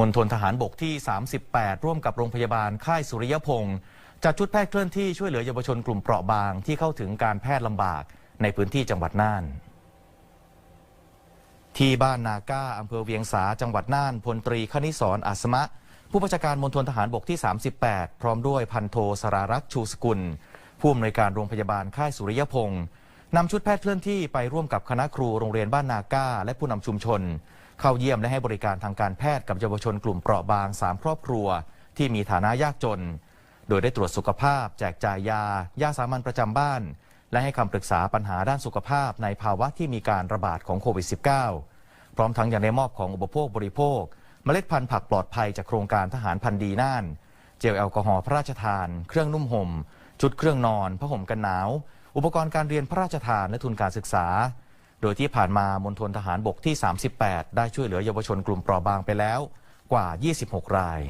มณฑลทหารบกที่ 38 ร่วมกับโรงพยาบาลค่ายสุริยพงศ์จัดชุดแพทย์เคลื่อนที่ช่วยเหลือเยาวชนกลุ่มเปราะบางที่เข้าถึงการแพทย์ลำบากในพื้นที่จังหวัดน่าน ที่บ้านนาก้าอำเภอเวียงสาจังหวัดน่านพลตรีคณิศรอัสมะ ผู้บัญชาการมณฑลทหารบกที่ 38 พร้อมด้วยพันโทสรารักษ์ชูสกุล ผู้อำนวยการโรงพยาบาลค่ายสุริยพงศ์นำชุดแพทย์เคลื่อนที่ไปร่วมกับคณะครูโรงเรียนบ้านนาก้า และผู้นำชุมชน เข้าเยี่ยมและให้บริการทางการแพทย์กับเยาวชนกลุ่มเปราะบาง 3 ครอบครัว ที่มีฐานะยากจน โดยได้ตรวจสุขภาพ แจกจ่ายยา ยาสามัญประจำบ้าน และให้คำปรึกษาปัญหาด้านสุขภาพในภาวะที่มีการระบาดของโควิด -19 พร้อมทั้งยังได้มอบของอุปโภคบริโภค เมล็ดพันธุ์ผักปลอดภัยจากโครงการทหารพันธุ์ดีน่าน เจลแอลกอฮอล์พระราชทาน เครื่องนุ่มห่มชุดเครื่องนอนผ้าห่มกันหนาว อุปกรณ์การเรียนพระราชทานและทุนการศึกษา โดยที่ผ่านมามณฑลทหารบกที่ 38 ได้ช่วยเหลือเยาวชนกลุ่มเปราะบางไปแล้วกว่า 26 ราย